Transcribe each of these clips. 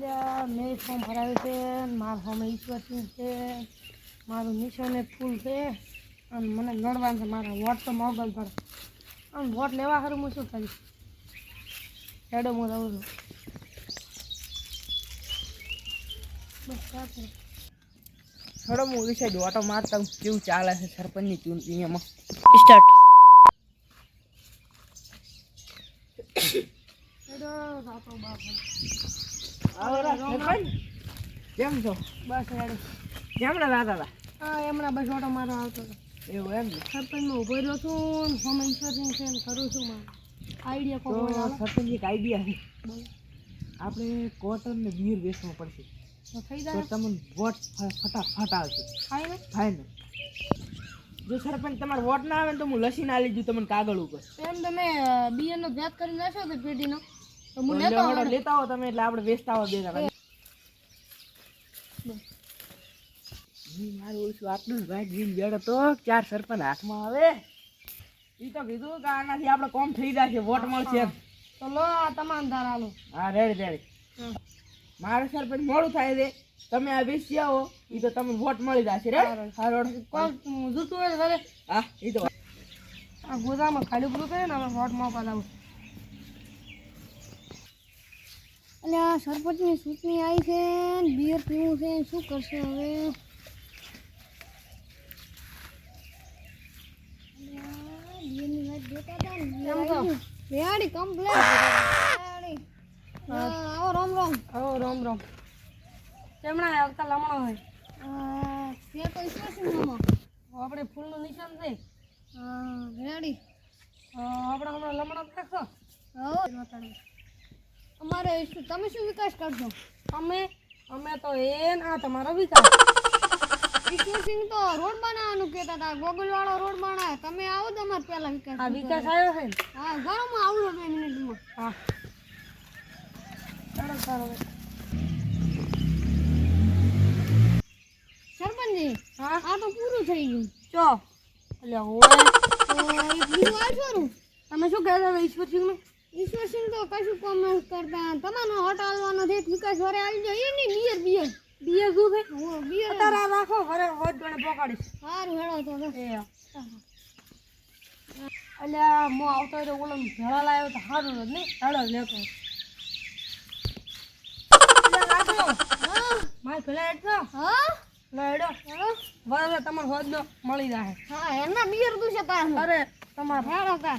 એટલે મેં ફોર્મ ભરાવ્યું છે મારું સામે ઈશ્વરસિંહ છે મારું મિશન એક ફૂલ છે અને મને લડવાનું છે મારા વોટ તો મોબાઈલ પર. અને વોટ લેવા સારું હું શું કરીશ? હેડો હું રહું છું. બસ સાચું. થોડો હું વિશે ઓટો મારતા હું કેવું ચાલે છે સરપંચની ચૂંટણી એમાં. સ્ટાર્ટ હેડો સાતો બાપ. સરપંચ કેમ છો બસ કેમણે રાતા હતા હા એમણા બસ ઓટો મારો આવતો એવું એમ ને સરપંચમાં ઊભો છું ને છે કરું છું આઈડિયા છે આપણે કોટન ને બીર વેચવું પડશે થઈ જાય તમને વોટ ફટાફટ આવશે થાય ને ને જો સરપંચ તમારે વોટ ના આવે ને તો હું લસી ના લીધું તમને કાગળ ઉપર એમ તમે બીએનો ભેદ કરી નાખ્યો હું તો લેતો આવું. તમે એટલે આપણે વેચતા આવો બે મારું ઓછું આટલું ભાઈ જીન જડે તો ચાર સરપંચ હાથમાં આવે. ઈ તો કીધું કે આનાથી આપણે કોમ થઈ જશે વોટ મળશે તો લો તમામ ધાર હા રેડી રેડી. મારે સરપંચ મોડું થાય છે. તમે આ બેસી આવો ઈ તો તમે વોટ મળી જશે રે હા રોડ. કોણ જૂતું હોય હા ઈ તો આ ગોદામાં ખાલી પૂરું કરે ને અમે વોટમાં પડાવું એટલે આ સરપંચની સૂચની આવી છે બિયર પીવું છે શું કરશે હવે? રેડી કમ્પ્લેટ આવો રામ રામ. આવો રામ રોમ. આવતા લમણો હોય. તે તો ઈશ્વરસિંહ મામા આપણે ફૂલનું નિશાન છે. રેડી આપણે હમણાં લમણો દેખો અમારે શું તમે શું વિકાસ કરશો? અમે અમે તો એ આ તમારો વિકાસ. ઈશ્વરસિંહ તો રોડ બનાવવાનું કહેતા હતા. ગોગલ વાળો રોડ બનાવે. તમે આવો તમારે પહેલા વિકાસ આ વિકાસ આવ્યો છે હા ઘરમાં આવું બે મિનિટમાં. હા. ચાલો ચાલો. સરપંચજી હા? આ તો પૂરું થઈ ગયું. ચો. એટલે હોય બીજું આવ્યું તમે શું કહેતા હતા ઈશ્વરસિંહનું? ઈશ્વરસિંહ તો કશું કોમ કરતા. તમારો હટ હાલવાનો છે વિકાસ વરે આવી જાય એ નહીં બિયર બિયર બિયર શું છે? હું બિયર તારા રાખો વરે હોટ ગણે પકડીશ. સારું હેડો તો એ એટલે હું આવતો એટલે ઓલો ભેળા લાવ્યો તો સારું જ નહીં? હેડો લેતો મારે ભેળા હેડતો હા? વરે તમારે હોદ મળી જાય હા એના બિયર તું છે તાર. અરે તમારે. હેડો કા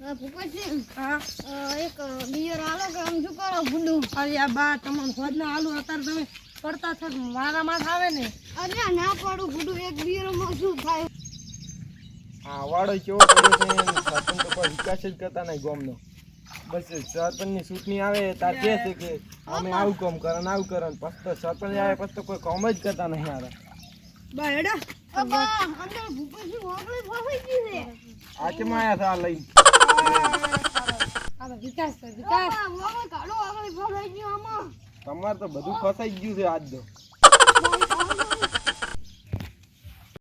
હા એક બિયર આલો કે આમ શું કરો ગુંડું અરે આ બા તમને ખોદ આલુ અત્યારે તમે પડતા છો મારા માથ આવે ને? અરે ના પાડું એક બિયરમાં શું થાય? આ વાડો કેવો પડ્યો છે સરપંચ તો કોઈ વિકાસ જ કરતા નહીં ગામનો. બસ સરપંચની ચૂંટણી આવે તાર છે કે અમે આવું કામ કરે ને આવું કરે પછી તો સરપંચ આવે પછી તો કોઈ કામ જ કરતા નહીં આવે. બા અબા અંદર ભૂપતજી ઓગળી ફસાઈ ગઈ છે. લઈને આ વિકાસ તમારે તો બધું ફસાઈ ગયું છે આજ તો.